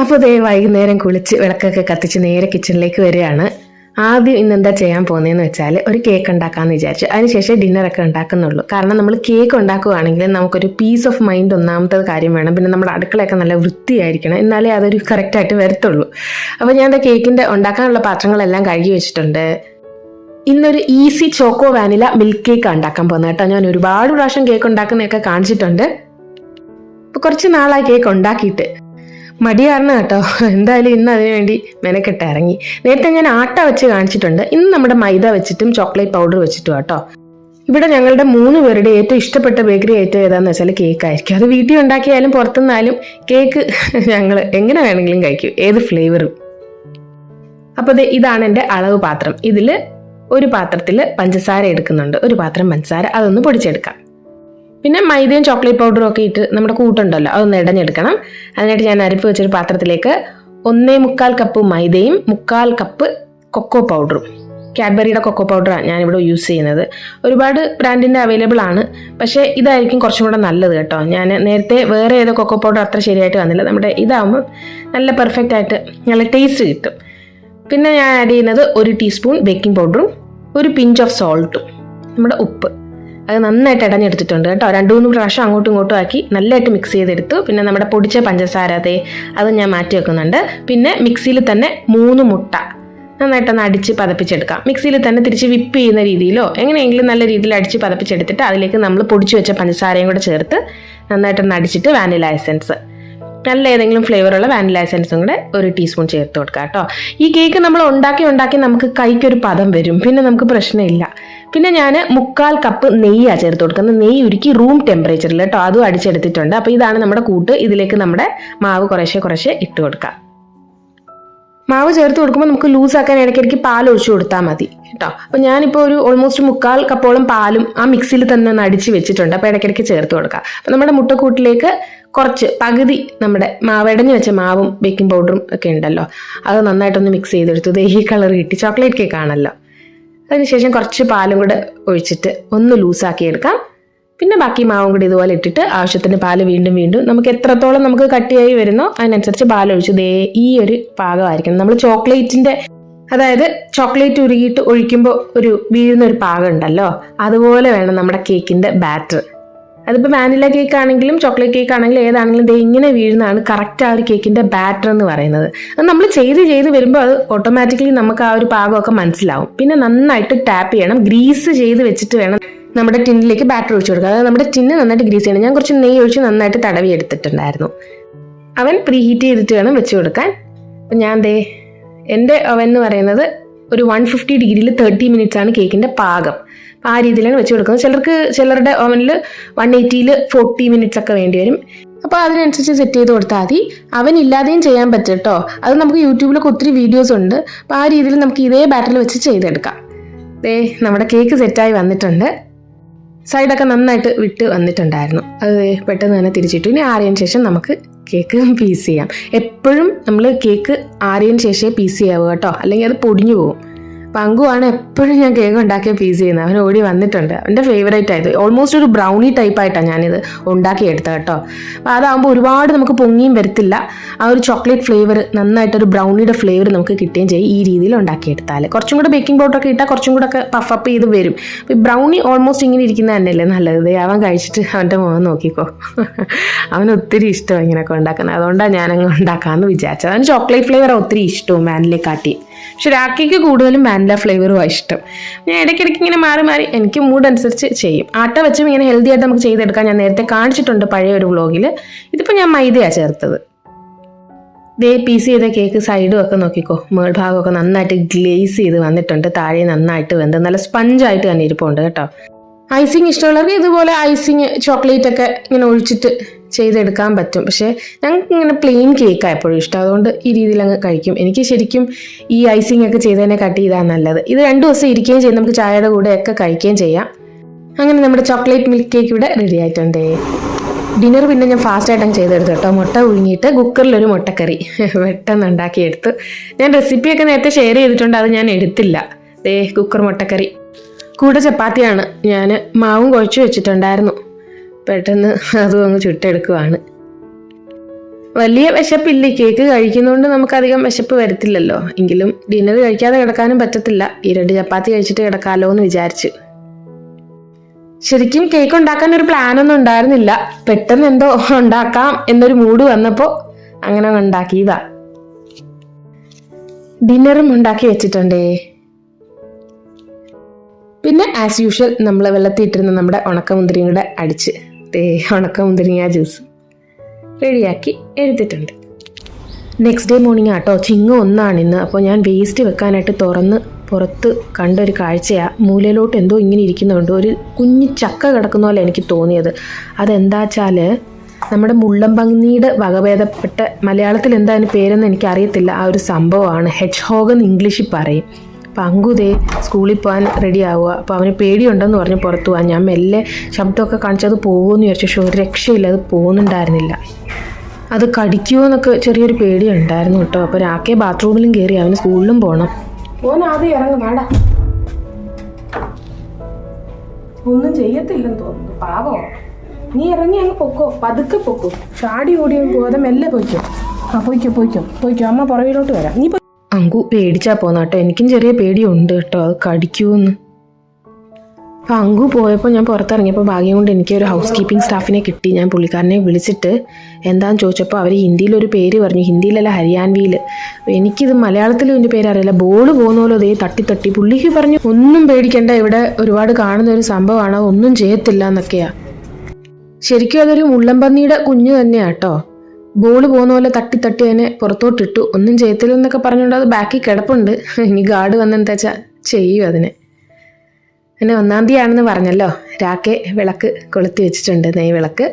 അപ്പോൾ ദേ വൈകുന്നേരം കുളിച്ച് വിളക്കൊക്കെ കത്തിച്ച് നേരെ കിച്ചണിലേക്ക് വരികയാണ്. ആദ്യം ഇന്ന് എന്താ ചെയ്യാൻ പോകുന്നതെന്ന് വെച്ചാൽ ഒരു കേക്ക് ഉണ്ടാക്കാമെന്ന് വിചാരിച്ചു. അതിനുശേഷം ഡിന്നറൊക്കെ ഉണ്ടാക്കുന്നുള്ളൂ. കാരണം നമ്മൾ കേക്ക് ഉണ്ടാക്കുകയാണെങ്കിൽ നമുക്കൊരു പീസ് ഓഫ് മൈൻഡ് ഒന്നാമത്തെ കാര്യം വേണം. പിന്നെ നമ്മുടെ അടുക്കളയൊക്കെ നല്ല വൃത്തിയായിരിക്കണം. എന്നാലേ അതൊരു കറക്റ്റായിട്ട് വരത്തുള്ളൂ. അപ്പോൾ ഞാൻ എന്താ കേക്കിന്റെ ഉണ്ടാക്കാനുള്ള പാത്രങ്ങളെല്ലാം കഴുകി വെച്ചിട്ടുണ്ട്. ഇന്നൊരു easy choco vanilla milk cake ഉണ്ടാക്കാൻ പോകുന്നത് കേട്ടോ. ഞാൻ ഒരുപാട് പ്രാവശ്യം കേക്ക് ഉണ്ടാക്കുന്നതൊക്കെ കാണിച്ചിട്ടുണ്ട്. കുറച്ച് നാളായി കേക്ക് ഉണ്ടാക്കിയിട്ട്. മടി കാരണം കേട്ടോ. എന്തായാലും ഇന്ന് അതിനു വേണ്ടി മെനക്കെട്ട് ഇറങ്ങി. നേരത്തെ ഞാൻ ആട്ട വെച്ച് കാണിച്ചിട്ടുണ്ട്. ഇന്ന് നമ്മുടെ മൈദ വെച്ചിട്ടും ചോക്ലേറ്റ് പൗഡർ വെച്ചിട്ടും കേട്ടോ ഇവിടെ ഞങ്ങളുടെ മൂന്ന് പേരുടെ ഏറ്റവും ഇഷ്ടപ്പെട്ട ബേക്കറി ഐറ്റം ഏതാന്ന് വെച്ചാൽ കേക്ക് ആയിരിക്കും. അത് വീട്ടിൽ ഉണ്ടാക്കിയാലും പുറത്തുനിന്നാലും കേക്ക് ഞങ്ങൾ എങ്ങനെ വേണമെങ്കിലും കഴിക്കും. ഏത് ഫ്ലേവറും അപ്പോൾ ഇതാണ് എന്റെ അളവ് പാത്രം. ഇതിൽ ഒരു പാത്രത്തിൽ പഞ്ചസാര എടുക്കുന്നുണ്ട്. ഒരു പാത്രം പഞ്ചസാര. അതൊന്ന് പൊടിച്ചെടുക്കാം. പിന്നെ മൈദയും ചോക്ലേറ്റ് പൗഡറും ഒക്കെ ഇട്ട് നമ്മുടെ കൂട്ടുണ്ടല്ലോ അതൊന്ന് ഇടഞ്ഞെടുക്കണം. അതിനായിട്ട് ഞാൻ അരിപ്പ് വെച്ചൊരു പാത്രത്തിലേക്ക് ഒന്നേ മുക്കാൽ കപ്പ് മൈദയും മുക്കാൽ കപ്പ് കൊക്കോ പൗഡറും കാഡ്ബറിയുടെ കൊക്കോ പൗഡറാണ് ഞാനിവിടെ യൂസ് ചെയ്യുന്നത്. ഒരുപാട് ബ്രാൻഡിന്റെ അവൈലബിൾ ആണ്. പക്ഷേ ഇതായിരിക്കും കുറച്ചും കൂടെ നല്ലത് കേട്ടോ. ഞാൻ നേരത്തെ വേറെ ഏതോ കൊക്കോ പൗഡർ അത്ര ശരിയായിട്ട് വന്നില്ല. നമ്മുടെ ഇതാകുമ്പോൾ നല്ല പെർഫെക്റ്റ് ആയിട്ട് നല്ല ടേസ്റ്റ് കിട്ടും. പിന്നെ ഞാൻ ആഡ് ചെയ്യുന്നത് ഒരു ടീസ്പൂൺ ബേക്കിംഗ് പൗഡറും ഒരു പിഞ്ച് ഓഫ് സോൾട്ടും നമ്മുടെ ഉപ്പ്. അത് നന്നായിട്ട് ഇടഞ്ഞെടുത്തിട്ടുണ്ട് കേട്ടോ. രണ്ടു മൂന്ന് പ്രാവശ്യം അങ്ങോട്ടും ഇങ്ങോട്ടും ആക്കി നല്ലതായിട്ട് മിക്സ് ചെയ്തെടുത്തു. പിന്നെ നമ്മുടെ പൊടിച്ച പഞ്ചസാര അതെ അത് ഞാൻ മാറ്റി വെക്കുന്നുണ്ട്. പിന്നെ മിക്സിയിൽ തന്നെ മൂന്ന് മുട്ട നന്നായിട്ടൊന്ന് അടിച്ച് പതപ്പിച്ചെടുക്കാം. മിക്സിയിൽ തന്നെ തിരിച്ച് വിപ്പ് ചെയ്യുന്ന രീതിയിലോ എങ്ങനെയെങ്കിലും നല്ല രീതിയിൽ അടിച്ച് പതപ്പിച്ചെടുത്തിട്ട് അതിലേക്ക് നമ്മൾ പൊടിച്ചു വെച്ച പഞ്ചസാരയും കൂടെ ചേർത്ത് നന്നായിട്ടൊന്ന് അടിച്ചിട്ട് വാനില എസൻസ് നല്ല ഏതെങ്കിലും ഫ്ലേവറുള്ള വാനില എസൻസും കൂടെ ഒരു ടീസ്പൂൺ ചേർത്ത് കൊടുക്കുക കേട്ടോ. ഈ കേക്ക് നമ്മൾ ഉണ്ടാക്കി ഉണ്ടാക്കി നമുക്ക് കൈക്കൊരു പദം വരും. പിന്നെ നമുക്ക് പ്രശ്നമില്ല. പിന്നെ ഞാൻ മുക്കാൽ കപ്പ് നെയ്യാണ് ചേർത്ത് കൊടുക്കുന്നത്. നെയ്യ് ഉരുക്കി റൂം ടെമ്പറേച്ചറിൽ കേട്ടോ അതും അടിച്ചെടുത്തിട്ടുണ്ട്. അപ്പോൾ ഇതാണ് നമ്മുടെ കൂട്ട്. ഇതിലേക്ക് നമ്മുടെ മാവ് കുറേശ്ശെ കുറേശ്ശെ ഇട്ട് കൊടുക്കാം. മാവ് ചേർത്ത് കൊടുക്കുമ്പോൾ നമുക്ക് ലൂസ് ആക്കാൻ ഇടയ്ക്കിടയ്ക്ക് പാൽ ഒഴിച്ചു കൊടുത്താൽ മതി കേട്ടോ അപ്പോൾ ഞാനിപ്പോൾ ഒരു ഓൾമോസ്റ്റ് മുക്കാൽ കപ്പോളം പാലും ആ മിക്സിയിൽ തന്നെ ഒന്ന് അടിച്ച് വെച്ചിട്ടുണ്ട്. അപ്പോൾ ഇടയ്ക്കിടയ്ക്ക് ചേർത്ത് കൊടുക്കാം. അപ്പോൾ നമ്മുടെ മുട്ടക്കൂട്ടിലേക്ക് കുറച്ച് പകുതി നമ്മുടെ മാവടഞ്ഞ് വെച്ച മാവും ബേക്കിംഗ് പൗഡറും ഒക്കെ ഉണ്ടല്ലോ. അത് നന്നായിട്ടൊന്ന് മിക്സ് ചെയ്തെടുത്തു ഈ കളർ കിട്ടി. ചോക്ലേറ്റ് കേക്ക് ആണല്ലോ. അതിനുശേഷം കുറച്ച് പാലും കൂടെ ഒഴിച്ചിട്ട് ഒന്ന് ലൂസാക്കി എടുക്കാം. പിന്നെ ബാക്കി മാവും കൂടി ഇതുപോലെ ഇട്ടിട്ട് ആവശ്യത്തിന് പാൽ വീണ്ടും വീണ്ടും നമുക്ക് എത്രത്തോളം നമുക്ക് കട്ടിയായി വരുന്നോ അതിനനുസരിച്ച് പാലൊഴിച്ച് ദേ ഈ ഒരു പാകമായിരിക്കണം. നമ്മൾ ചോക്ലേറ്റിന്റെ അതായത് ചോക്ലേറ്റ് ഉരുകിയിട്ട് ഒഴിക്കുമ്പോൾ ഒരു വീഴുന്ന ഒരു പാകം ഉണ്ടല്ലോ? അതുപോലെ വേണം നമ്മുടെ കേക്കിന്റെ ബാറ്റർ. അതിപ്പോൾ വാനില കേക്ക് ആണെങ്കിലും ചോക്ലേറ്റ് കേക്ക് ആണെങ്കിലും ഏതാണെങ്കിലും ഇത് ഇങ്ങനെ വീഴുന്നതാണ് കറക്റ്റ് ആ ഒരു കേക്കിന്റെ ബാറ്റർ എന്ന് പറയുന്നത്. അത് നമ്മൾ ചെയ്ത് ചെയ്ത് വരുമ്പോൾ അത് ഓട്ടോമാറ്റിക്കലി നമുക്ക് ആ ഒരു പാകമൊക്കെ മനസ്സിലാവും. പിന്നെ നന്നായിട്ട് ടാപ്പ് ചെയ്യണം. ഗ്രീസ് ചെയ്ത് വെച്ചിട്ട് വേണം നമ്മുടെ ടിന്നിലേക്ക് ബാറ്റർ ഒഴിച്ചു കൊടുക്കുക അതായത് നമ്മുടെ ടിന്ന് നന്നായിട്ട് ഗ്രീസ് ചെയ്യണം. ഞാൻ കുറച്ച് നെയ്യ് ഒഴിച്ച് നന്നായിട്ട് തടവി എടുത്തിട്ടുണ്ടായിരുന്നു. അവൻ പ്രീ ഹീറ്റ് ചെയ്തിട്ട് വേണം വെച്ച് കൊടുക്കാൻ. അപ്പം ഞാൻ ദേ എന്റെ അവൻ എന്ന് പറയുന്നത് ഒരു വൺ ഫിഫ്റ്റി ഡിഗ്രിയിൽ തേർട്ടി മിനിറ്റ്സ് ആണ് കേക്കിന്റെ പാകം. ആ രീതിയിലാണ് വെച്ച് കൊടുക്കുന്നത്. ചിലർക്ക് ചിലരുടെ ഓവനിൽ വൺ എയ്റ്റിയിൽ ഫോർട്ടി മിനിറ്റ്സ് ഒക്കെ വേണ്ടി വരും. അപ്പോൾ അതിനനുസരിച്ച് സെറ്റ് ചെയ്ത് കൊടുത്താൽ മതി. അവൻ ഇല്ലാതെയും ചെയ്യാൻ പറ്റും കേട്ടോ അത് നമുക്ക് യൂട്യൂബിലൊക്കെ ഒത്തിരി വീഡിയോസ് ഉണ്ട്. അപ്പോൾ ആ രീതിയിൽ നമുക്ക് ഇതേ ബാറ്ററിൽ വെച്ച് ചെയ്തെടുക്കാം. ദേ നമ്മുടെ കേക്ക് സെറ്റായി വന്നിട്ടുണ്ട്. സൈഡൊക്കെ നന്നായിട്ട് വിട്ട് വന്നിട്ടുണ്ടായിരുന്നു. അത് പെട്ടെന്ന് തന്നെ തിരിച്ചിട്ടു. ഇനി ആറിയതിന് ശേഷം നമുക്ക് കേക്ക് പീസ് ചെയ്യാം. എപ്പോഴും നമ്മൾ കേക്ക് ആറിയതിന് ശേഷമേ പീസ് ചെയ്യാവൂ കേട്ടോ. അല്ലെങ്കിൽ അത് പൊടിഞ്ഞു പോകും. പങ്കുവാണ് എപ്പോഴും ഞാൻ കേക്ക് ഉണ്ടാക്കിയ പീസ് ചെയ്യുന്നത്. അവൻ ഓടി വന്നിട്ടുണ്ട്. അവന്റെ ഫേവറേറ്റ് ആയത്. ഓൾമോസ്റ്റ് ഒരു ബ്രൗണി ടൈപ്പ് ടൈപ്പായിട്ടാണ് ഞാനിത് ഉണ്ടാക്കിയെടുത്തത് കേട്ടോ. അപ്പോൾ അതാകുമ്പോൾ ഒരുപാട് നമുക്ക് പൊങ്ങിയും വരത്തില്ല. ആ ഒരു ചോക്ലേറ്റ് ഫ്ലേവർ നന്നായിട്ടൊരു ബ്രൗണിയുടെ ഫ്ലേവർ നമുക്ക് കിട്ടുകയും ചെയ്യും ഈ രീതിയിൽ ഉണ്ടാക്കിയെടുത്താൽ കുറച്ചും കൂടെ ബേക്കിംഗ് പൗഡറൊക്കെ ഇട്ടാൽ കുറച്ചും കൂടെ ഒക്കെ അപ്പ് ചെയ്ത് വരും. അപ്പോൾ ഈ ബ്രൗണി ഓൾമോസ്റ്റ് ഇങ്ങനെ ഇരിക്കുന്നത് തന്നെയല്ലേ നല്ലത്? അവൻ കഴിച്ചിട്ട് അവന്റെ മുഖം നോക്കിക്കോ. അവന് ഒത്തിരി ഇഷ്ടമാണ് ഇങ്ങനെയൊക്കെ ഉണ്ടാക്കുന്നത്. അതുകൊണ്ടാണ് ഞാനങ്ങ് ഉണ്ടാക്കാമെന്ന് വിചാരിച്ചത്. അവന് ചോക്ലേറ്റ് ഫ്ലേവർ ഒത്തിരി ഇഷ്ടവും കാട്ടി. പക്ഷെ രാഖിക്ക് കൂടുതലും വാനില ഫ്ലേവറുമാണ് ഇഷ്ടം. ഞാൻ ഇടയ്ക്കിടയ്ക്ക് ഇങ്ങനെ മാറി മാറി എനിക്ക് മൂഡ് അനുസരിച്ച് ചെയ്യും. ആട്ട വെച്ചും ഇങ്ങനെ ഹെൽത്തി ആയിട്ട് നമുക്ക് ചെയ്തെടുക്കാൻ ഞാൻ നേരത്തെ കാണിച്ചിട്ടുണ്ട് പഴയ ഒരു വ്ളോഗിൽ ഇതിപ്പോൾ ഞാൻ മൈദയാണ് ചേർത്തത്. ദേ പീസ് ചെയ്ത കേക്ക് സൈഡും ഒക്കെ നോക്കിക്കോ. മേൾഭാഗമൊക്കെ നന്നായിട്ട് ഗ്ലേസ് ചെയ്ത് വന്നിട്ടുണ്ട്. താഴെ നന്നായിട്ട് വെന്ത് നല്ല സ്പഞ്ചായിട്ട് തന്നെ ഇരിപ്പുണ്ട് കേട്ടോ. ഐസിങ് ഇഷ്ടമുള്ളവർക്ക് ഇതുപോലെ ഐസിങ് ചോക്ലേറ്റ് ഒക്കെ ഇങ്ങനെ ഒഴിച്ചിട്ട് ചെയ്തെടുക്കാൻ പറ്റും. പക്ഷേ ഞങ്ങൾക്ക് ഇങ്ങനെ പ്ലെയിൻ കേക്കാണ് എപ്പോഴും ഇഷ്ടം. അതുകൊണ്ട് ഈ രീതിയിൽ അങ്ങ് കഴിക്കും. എനിക്ക് ശരിക്കും ഈ ഐസിങ് ഒക്കെ ചെയ്തതിനെ കട്ട് ചെയ്താൽ നല്ലത്. ഇത് രണ്ട് ദിവസം ഇരിക്കുകയും ചെയ്യും. നമുക്ക് ചായയുടെ കൂടെ ഒക്കെ കഴിക്കുകയും ചെയ്യാം. അങ്ങനെ നമ്മുടെ ചോക്ലേറ്റ് മിൽക്ക് കേക്ക് ഇവിടെ റെഡി ആയിട്ടുണ്ട്. ഡിന്നർ പിന്നെ ഞാൻ ഫാസ്റ്റ് ആയിട്ട് ചെയ്തെടുത്തു കേട്ടോ. മുട്ട ഉഴുങ്ങിയിട്ട് കുക്കറിലൊരു മുട്ടക്കറി പെട്ടെന്ന് ഉണ്ടാക്കിയെടുത്തു. ഞാൻ റെസിപ്പിയൊക്കെ നേരത്തെ ഷെയർ ചെയ്തിട്ടുണ്ട്. അത് ഞാൻ എടുത്തില്ല. ദേ കുക്കർ മുട്ടക്കറി. കൂടെ ചപ്പാത്തിയാണ്. ഞാൻ മാവും കുഴച്ച് വെച്ചിട്ടുണ്ടായിരുന്നു. പെട്ടെന്ന് അതും അങ്ങ് ചുട്ടെടുക്കുവാണ്. വലിയ വിശപ്പില്ല. കേക്ക് കഴിക്കുന്നതുകൊണ്ട് നമുക്കധികം വിശപ്പ് വരത്തില്ലല്ലോ. എങ്കിലും ഡിന്നർ കഴിക്കാതെ കിടക്കാനും പറ്റത്തില്ല. ഈ രണ്ട് ചപ്പാത്തി കഴിച്ചിട്ട് കിടക്കാമല്ലോ എന്ന് വിചാരിച്ചു. ശരിക്കും കേക്ക് ഉണ്ടാക്കാൻ ഒരു പ്ലാനൊന്നും ഉണ്ടായിരുന്നില്ല. പെട്ടെന്ന് എന്തോ ഉണ്ടാക്കാം എന്നൊരു മൂഡ് വന്നപ്പോൾ അങ്ങനെ അങ്ങ് ഉണ്ടാക്കിയതാ. ഡിന്നറും ഉണ്ടാക്കി വെച്ചിട്ടുണ്ടേ. പിന്നെ ആസ് യൂഷ്വൽ നമ്മൾ വെള്ളത്തിയിട്ടിരുന്ന നമ്മുടെ ഉണക്കമുന്തിരിയും കൂടെ അടിച്ച് ദേ ഉണക്കമുന്തിരിങ്ങ ജ്യൂസ് റെഡിയാക്കി എടുത്തിട്ടുണ്ട്. നെക്സ്റ്റ് ഡേ മോർണിംഗ് ആട്ടോ ചിങ്ങ ഒന്നാണ് ഇന്ന് അപ്പോൾ ഞാൻ വേസ്റ്റ് വെക്കാനായിട്ട് തുറന്ന് പുറത്ത് കണ്ടൊരു കാഴ്ചയാണ് കാഴ്ചയാ. മൂലയിലോട്ട് എന്തോ ഇങ്ങനെ ഇരിക്കുന്നുണ്ട്. ഒരു കുഞ്ഞു ചക്ക കിടക്കുന്ന പോലെ എനിക്ക് തോന്നിയത്. അതെന്താ വെച്ചാൽ നമ്മുടെ മുള്ളംപന്നിയുടെ വകഭേദപ്പെട്ട മലയാളത്തിൽ എന്താ അതിന് പേരെന്ന് എനിക്കറിയത്തില്ല. ആ ഒരു സംഭവമാണ്. ഹെച്ച് ഹോഗ് എന്ന് ഇംഗ്ലീഷിൽ പറയും. അപ്പം അങ്കുതേ സ്കൂളിൽ പോകാൻ റെഡി ആവുക. അപ്പോൾ അവന് പേടിയുണ്ടെന്ന് പറഞ്ഞ് പുറത്ത് പോകാൻ ഞാൻ മെല്ലെ ശബ്ദമൊക്കെ കാണിച്ചത് പോകുമെന്ന് വിചാരിച്ചു. പക്ഷെ ഒരു രക്ഷയില്ല. അത് പോകുന്നുണ്ടായിരുന്നില്ല. അത് കടിക്കുമോ എന്നൊക്കെ ചെറിയൊരു പേടി ഉണ്ടായിരുന്നു കേട്ടോ. അപ്പോൾ രാക്കേ ബാത്റൂമിലും കയറി അവന് സ്കൂളിലും പോകണം ഓൻ ആദ്യം ഇറങ്ങും. വേണ്ട ഒന്നും ചെയ്യത്തില്ലെന്ന് തോന്നുന്നു. പാവോ. നീ ഇറങ്ങി അങ്ങ് പൊക്കോ. പതുക്കെ പൊക്കോ. ചാടി ഓടിയും പോകാതെ മെല്ലെ പോയിക്കോ. ആ പോയിക്കോ പോയിക്കോ. പോയിക്കോ. അമ്മ പുറകിലോട്ട് വരാം. നീ അങ്കു പേടിച്ചാ പോന്ന കേട്ടോ എനിക്കും ചെറിയ പേടിയുണ്ട് കേട്ടോ അത് കടിക്കൂന്ന്. അപ്പൊ അങ്കു പോയപ്പോൾ ഞാൻ പുറത്തിറങ്ങിയപ്പോൾ ഭാഗ്യം കൊണ്ട് എനിക്ക് ഒരു ഹൗസ് കീപ്പിംഗ് സ്റ്റാഫിനെ കിട്ടി. ഞാൻ പുള്ളിക്കാരനെ വിളിച്ചിട്ട് എന്താന്ന് ചോദിച്ചപ്പോൾ അവർ ഹിന്ദിയിൽ ഒരു പേര് പറഞ്ഞു. ഹിന്ദിയിലല്ല ഹരിയാൻവിയിൽ അപ്പോൾ എനിക്കിത് മലയാളത്തിലും ഇതിന്റെ പേര് അറിയില്ല ബോൾ പോകുന്ന പോലെ അതേ തട്ടി തട്ടി പുള്ളിക്ക് പറഞ്ഞു ഒന്നും പേടിക്കണ്ട. ഇവിടെ ഒരുപാട് കാണുന്ന ഒരു സംഭവമാണ്. ഒന്നും ചെയ്യത്തില്ല എന്നൊക്കെയാ. ശരിക്കും അതൊരു മുള്ളംപന്നിയുടെ കുഞ്ഞ് തന്നെയാ ബോൾ പോകുന്ന പോലെ തട്ടി തട്ടി അതിനെ പുറത്തോട്ടിട്ടു ഒന്നും ചെയ്യത്തില്ലെന്നൊക്കെ പറഞ്ഞുകൊണ്ട് അത് ബാക്കിൽ കിടപ്പുണ്ട്. ഇനി ഗാർഡ് വന്നെന്താ വെച്ചാൽ ചെയ്യും അതിനെ. പിന്നെ ഒന്നാം തീയതി ആണെന്ന് പറഞ്ഞല്ലോ. രാക്കെ വിളക്ക് കൊളുത്തി വെച്ചിട്ടുണ്ട് നെയ് വിളക്ക്.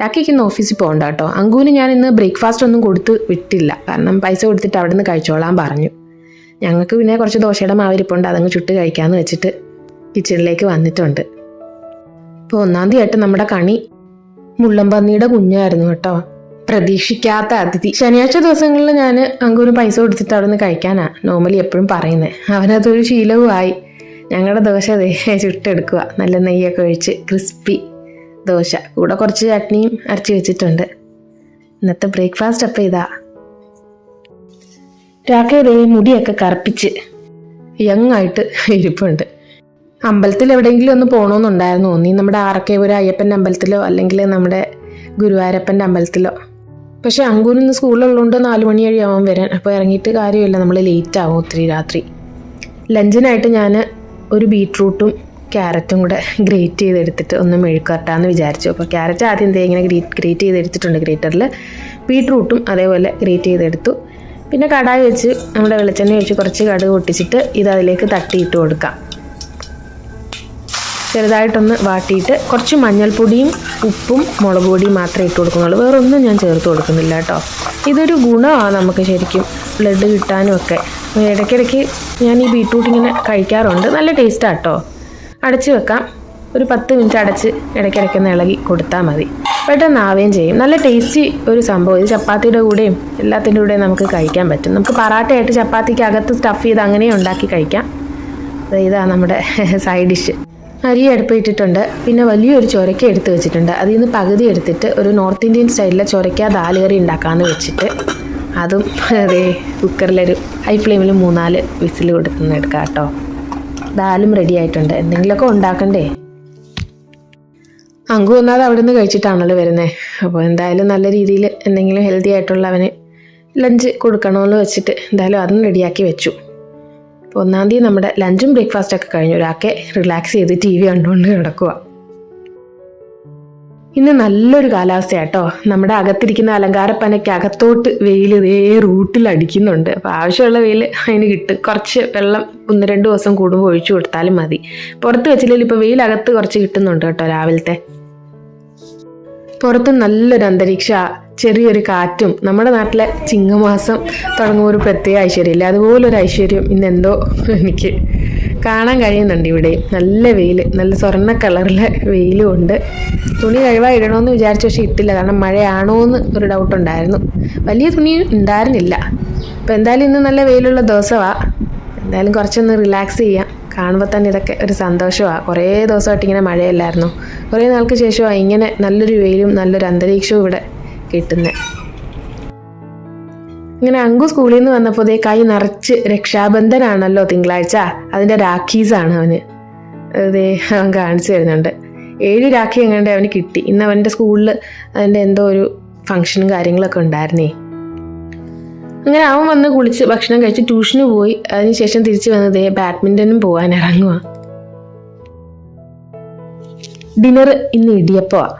രാക്കയ്ക്ക് ഇന്ന് ഓഫീസിൽ പോകണ്ട കേട്ടോ. അങ്കുവിന് ഞാൻ ഇന്ന് ബ്രേക്ക്ഫാസ്റ്റ് ഒന്നും കൊടുത്ത് വിട്ടില്ല. കാരണം പൈസ കൊടുത്തിട്ട് അവിടെ നിന്ന് കഴിച്ചോളാൻ പറഞ്ഞു. ഞങ്ങൾക്ക് പിന്നെ കുറച്ച് ദോശയുടെ മാവിരിപ്പുണ്ട് അതങ്ങ് ചുട്ട് കഴിക്കാമെന്ന് വെച്ചിട്ട് കിച്ചണിലേക്ക് വന്നിട്ടുണ്ട്. ഇപ്പോൾ ഒന്നാം തീയതി ആയിട്ട് നമ്മുടെ കണി മുള്ളംപന്നിയുടെ കുഞ്ഞായിരുന്നു കേട്ടോ. പ്രതീക്ഷിക്കാത്ത അതിഥി. ശനിയാഴ്ച ദിവസങ്ങളിൽ ഞാൻ അങ്കൂന് പൈസ കൊടുത്തിട്ട് അവിടെ നിന്ന് കഴിക്കാനാ. നോർമലി എപ്പോഴും പറയുന്നത് അവനതൊരു ശീലവുമായി. ഞങ്ങളുടെ ദോശ ചുട്ടെടുക്കുക നല്ല നെയ്യൊക്കെ ഒഴിച്ച് ക്രിസ്പി ദോശ. കൂടെ കുറച്ച് ചട്നിയും അരച്ച് വെച്ചിട്ടുണ്ട്. ഇന്നത്തെ ബ്രേക്ക്ഫാസ്റ്റ് അപ്പം ഇതാ? രാക്കയുടെ മുടിയൊക്കെ കറുപ്പിച്ച് യങ് ആയിട്ട് ഇരിപ്പുണ്ട്. അമ്പലത്തിൽ എവിടെയെങ്കിലും ഒന്ന് പോകണമെന്നുണ്ടായിരുന്നു നീ നമ്മുടെ ആറക്കേപുരം അയ്യപ്പന്റെ അമ്പലത്തിലോ അല്ലെങ്കിൽ നമ്മുടെ ഗുരുവായൂരപ്പന്റെ അമ്പലത്തിലോ? പക്ഷെ അങ്കൂരിൽ നിന്ന് സ്കൂളിലുള്ളതുകൊണ്ട് നാല് മണി കഴിയാവും വരാൻ. അപ്പോൾ ഇറങ്ങിയിട്ട് കാര്യമില്ല. നമ്മൾ ലേറ്റ് ആവും ഒത്തിരി രാത്രി. ലഞ്ചിനായിട്ട് ഞാൻ ഒരു ബീട്രൂട്ടും ക്യാരറ്റും കൂടെ ഗ്രേറ്റ് ചെയ്തെടുത്തിട്ട് ഒന്ന് മെഴുക്കട്ടാന്ന് വിചാരിച്ചു. അപ്പോൾ ക്യാരറ്റ് ആദ്യം എന്തേ ഇങ്ങനെ ഗ്രേറ്റ് ഗ്രേറ്റ് ചെയ്തെടുത്തിട്ടുണ്ട് ഗ്രേറ്ററിൽ. ബീട്രൂട്ടും അതേപോലെ ഗ്രേറ്റ് ചെയ്തെടുത്തു. പിന്നെ കടായി വെച്ച് നമ്മുടെ വെളിച്ചെണ്ണ ഒഴിച്ച് കുറച്ച് കടുക് പൊട്ടിച്ചിട്ട് ഇത് അതിലേക്ക് തട്ടിയിട്ട് കൊടുക്കാം. ചെറുതായിട്ടൊന്ന് വാട്ടിയിട്ട് കുറച്ച് മഞ്ഞൾപ്പൊടിയും ഉപ്പും മുളക് പൊടിയും മാത്രമേ ഇട്ട് കൊടുക്കുന്നുള്ളൂ. വേറെ ഒന്നും ഞാൻ ചേർത്ത് കൊടുക്കുന്നില്ല കേട്ടോ. ഇതൊരു ഗുണമാണ് നമുക്ക് ശരിക്കും ബ്ലഡ് കിട്ടാനും ഒക്കെ. ഇടയ്ക്കിടയ്ക്ക് ഞാൻ ഈ ബീട്രൂട്ട് ഇങ്ങനെ കഴിക്കാറുണ്ട്. നല്ല ടേസ്റ്റാണ് കേട്ടോ. അടച്ച് വെക്കാം. ഒരു പത്ത് മിനിറ്റ് അടച്ച് ഇടയ്ക്കിടയ്ക്ക് ഒന്ന് ഇളകി കൊടുത്താൽ മതി. പെട്ടെന്ന് ആവുകയും ചെയ്യും. നല്ല ടേസ്റ്റി ഒരു സംഭവം. ഇത് ചപ്പാത്തിയുടെ കൂടെയും എല്ലാത്തിന്റെ കൂടെയും നമുക്ക് കഴിക്കാൻ പറ്റും. നമുക്ക് പറാട്ടയായിട്ട് ചപ്പാത്തിക്ക് അകത്ത് സ്റ്റഫ് ചെയ്ത് അങ്ങനെ ഉണ്ടാക്കി കഴിക്കാം. അതായത് ഇതാ നമ്മുടെ സൈഡ് ഡിഷ് അരി അടുപ്പ് ഇട്ടിട്ടുണ്ട്. പിന്നെ വലിയൊരു ചൊരക്ക എടുത്ത് വെച്ചിട്ടുണ്ട്. അതിൽ നിന്ന് പകുതി എടുത്തിട്ട് ഒരു നോർത്ത് ഇന്ത്യൻ സ്റ്റൈലിലെ ചൊരക്ക ദാൽ കറി ഉണ്ടാക്കാമെന്ന് വെച്ചിട്ട് അതും അതേ കുക്കറിലൊരു ഹൈ ഫ്ലെയിമിൽ മൂന്നാൽ വിസിൽ കൊടുത്തുനിന്ന് എടുക്കാം കേട്ടോ. ദാലും റെഡി ആയിട്ടുണ്ട്. എന്തെങ്കിലുമൊക്കെ ഉണ്ടാക്കണ്ടേ? അങ്കു ഒന്നാമത് അവിടെ നിന്ന് കഴിച്ചിട്ടാണല്ലോ വരുന്നത് അപ്പോൾ എന്തായാലും നല്ല രീതിയിൽ എന്തെങ്കിലും ഹെൽത്തി ആയിട്ടുള്ള അവന് ലഞ്ച് കൊടുക്കണമെന്ന് വെച്ചിട്ട് എന്തായാലും അതും റെഡിയാക്കി വെച്ചു. അപ്പോൾ ഒന്നാം തീയതി നമ്മുടെ ലഞ്ചും ബ്രേക്ക്ഫാസ്റ്റ് ഒക്കെ കഴിഞ്ഞു ഒരാൾക്കെ റിലാക്സ് ചെയ്ത് ടി വി കണ്ടുകൊണ്ട് കിടക്കുക ഇന്ന് നല്ലൊരു കാലാവസ്ഥയാട്ടോ. നമ്മുടെ അകത്തിരിക്കുന്ന അലങ്കാരപ്പനയ്ക്ക് അകത്തോട്ട് വെയിൽ ഇതേ റൂട്ടിൽ അടിക്കുന്നുണ്ട്. അപ്പോൾ ആവശ്യമുള്ള വെയിൽ അതിന് കിട്ടും. കുറച്ച് വെള്ളം ഒന്ന് രണ്ട് ദിവസം കൂടുമ്പോൾ ഒഴിച്ചു കൊടുത്താലും മതി. പുറത്ത് വെച്ചില്ലെങ്കിൽ ഇപ്പോൾ വെയിൽ അകത്ത് കുറച്ച് കിട്ടുന്നുണ്ട് കേട്ടോ രാവിലത്തെ. പുറത്ത് നല്ലൊരു അന്തരീക്ഷ ചെറിയൊരു കാറ്റും നമ്മുടെ നാട്ടിലെ ചിങ്ങമാസം തുടങ്ങുമ്പോൾ ഒരു പ്രത്യേക ഐശ്വര്യമില്ല? അതുപോലൊരു ഐശ്വര്യം ഇന്നെന്തോ എനിക്ക് കാണാൻ കഴിയുന്നുണ്ട് ഇവിടെ. നല്ല വെയിൽ നല്ല സ്വർണ കളറിലെ വെയിലും ഉണ്ട്. തുണി കഴിവാ ഇടണമെന്ന് വിചാരിച്ചു പക്ഷേ ഇട്ടില്ല. കാരണം മഴയാണോ എന്ന് ഒരു ഡൗട്ട് ഉണ്ടായിരുന്നു. വലിയ തുണി ഉണ്ടായിരുന്നില്ല. അപ്പോൾ എന്തായാലും ഇന്ന് നല്ല വെയിലുള്ള ദിവസമാണ് എന്തായാലും കുറച്ചൊന്ന് റിലാക്സ് ചെയ്യാം. കാണുമ്പോൾ തന്നെ ഇതൊക്കെ ഒരു സന്തോഷമാണ് കുറേ ദിവസമായിട്ട് ഇങ്ങനെ മഴയല്ലായിരുന്നു. കുറേ നാൾക്ക് ശേഷമാണ് ഇങ്ങനെ നല്ലൊരു വെയിലും നല്ലൊരു അന്തരീക്ഷവും ഇവിടെ കിട്ടുന്നത് ഇങ്ങനെ അങ്കു സ്കൂളിൽ നിന്ന് വന്നപ്പോൾ ഇതേ കൈ നിറച്ച് രക്ഷാബന്ധനാണല്ലോ തിങ്കളാഴ്ച. അതിന്റെ രാഖീസാണ് അവന്. അതേ അവൻ കാണിച്ചു തരുന്നുണ്ട്. ഏഴ് രാഖി എങ്ങാണ്ട് അവന് കിട്ടി. ഇന്ന് അവന്റെ സ്കൂളിൽ അതിന്റെ എന്തോ ഒരു ഫങ്ഷനും കാര്യങ്ങളൊക്കെ ഉണ്ടായിരുന്നേ. അങ്ങനെ അവൻ വന്ന് കുളിച്ച് ഭക്ഷണം കഴിച്ച് ട്യൂഷന് പോയി. അതിനുശേഷം തിരിച്ചു വന്നത് ദേ ബാഡ്മിന്റനും പോകാൻ ഇറങ്ങുക ഡിന്നർ ഇന്ന് ഇടിയപ്പമാണ്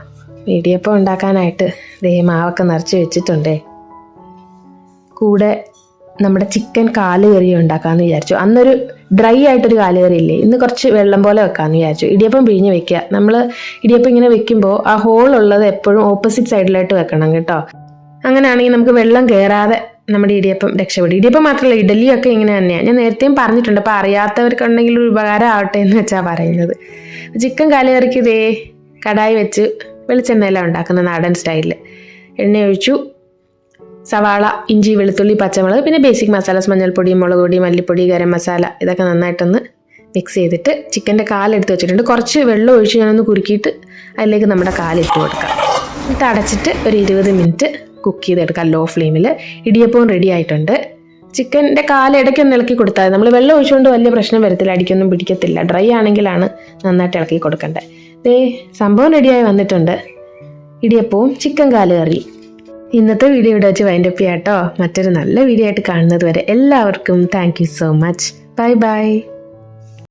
ഇടിയപ്പം ഉണ്ടാക്കാനായിട്ട് ദേ മാവൊക്കെ നിറച്ച് വെച്ചിട്ടുണ്ടേ. കൂടെ നമ്മുടെ ചിക്കൻ കാൽ കറി ഉണ്ടാക്കാമെന്ന് വിചാരിച്ചു. അന്നൊരു ഡ്രൈ ആയിട്ടൊരു കാൽ കറി ഇല്ലേ ഇന്ന് കുറച്ച് വെള്ളം പോലെ വെക്കാമെന്ന് വിചാരിച്ചു. ഇടിയപ്പം പിഴിഞ്ഞ് വെക്കുക നമ്മൾ ഇടിയപ്പം ഇങ്ങനെ വെക്കുമ്പോൾ ആ ഹോൾ ഉള്ളത് എപ്പോഴും ഓപ്പോസിറ്റ് സൈഡിലായിട്ട് വെക്കണം കേട്ടോ. അങ്ങനെയാണെങ്കിൽ നമുക്ക് വെള്ളം കയറാതെ നമ്മുടെ ഇടിയപ്പം രക്ഷപ്പെടും. ഇടിയപ്പം മാത്രമല്ല ഇഡലിയൊക്കെ ഇങ്ങനെ തന്നെയാണ് ഞാൻ നേരത്തെയും പറഞ്ഞിട്ടുണ്ട് അപ്പോൾ അറിയാത്തവർക്കുണ്ടെങ്കിൽ ഒരു ഉപകാരം ആവട്ടെ എന്ന് വെച്ചാൽ പറയുന്നത്. ചിക്കൻ കാൽ കറിക്ക് ഇതേ കടായി വെച്ച് വെളിച്ചെണ്ണയെല്ലാം ഉണ്ടാക്കുന്ന നാടൻ സ്റ്റൈലിൽ എണ്ണ ഒഴിച്ചു. സവാള ഇഞ്ചി വെളുത്തുള്ളി പച്ചമുളക് പിന്നെ ബേസിക് മസാലാസ് മഞ്ഞൾപ്പൊടി മുളക് പൊടി മല്ലിപ്പൊടി ഗരം മസാല ഇതൊക്കെ നന്നായിട്ടൊന്ന് മിക്സ് ചെയ്തിട്ട് ചിക്കന്റെ കാലെടുത്ത് വെച്ചിട്ടുണ്ട്. കുറച്ച് വെള്ളം ഒഴിച്ച് ഞാനൊന്ന് കുറുക്കിയിട്ട് അതിലേക്ക് നമ്മുടെ കാലിട്ട് കൊടുക്കാം. എന്നിട്ട് അടച്ചിട്ട് ഒരു ഇരുപത് മിനിറ്റ് കുക്ക് ചെയ്തെടുക്കാം ലോ ഫ്ലെയിമിൽ ഇടിയപ്പവും റെഡി ആയിട്ടുണ്ട്. ചിക്കന്റെ കാലിടയ്ക്ക് ഒന്ന് ഇളക്കി കൊടുത്താൽ. നമ്മൾ വെള്ളം ഒഴിച്ചുകൊണ്ട് വലിയ പ്രശ്നം വരത്തില്ല. അടിക്കൊന്നും പിടിക്കത്തില്ല. ഡ്രൈ ആണെങ്കിലാണ് നന്നായിട്ട് ഇളക്കി കൊടുക്കേണ്ടത് ദേ സംഭവം റെഡിയായി വന്നിട്ടുണ്ട്. ഇടിയപ്പവും ചിക്കൻ കാൽ കറി. ഇന്നത്തെ വീഡിയോ ഇവിടെ വെച്ച് വൈൻഡപ്പ് ചെയ്യാം കേട്ടോ. മറ്റൊരു നല്ല വീഡിയോ ആയിട്ട് കാണുന്നത് വരെ എല്ലാവർക്കും thank you so much bye bye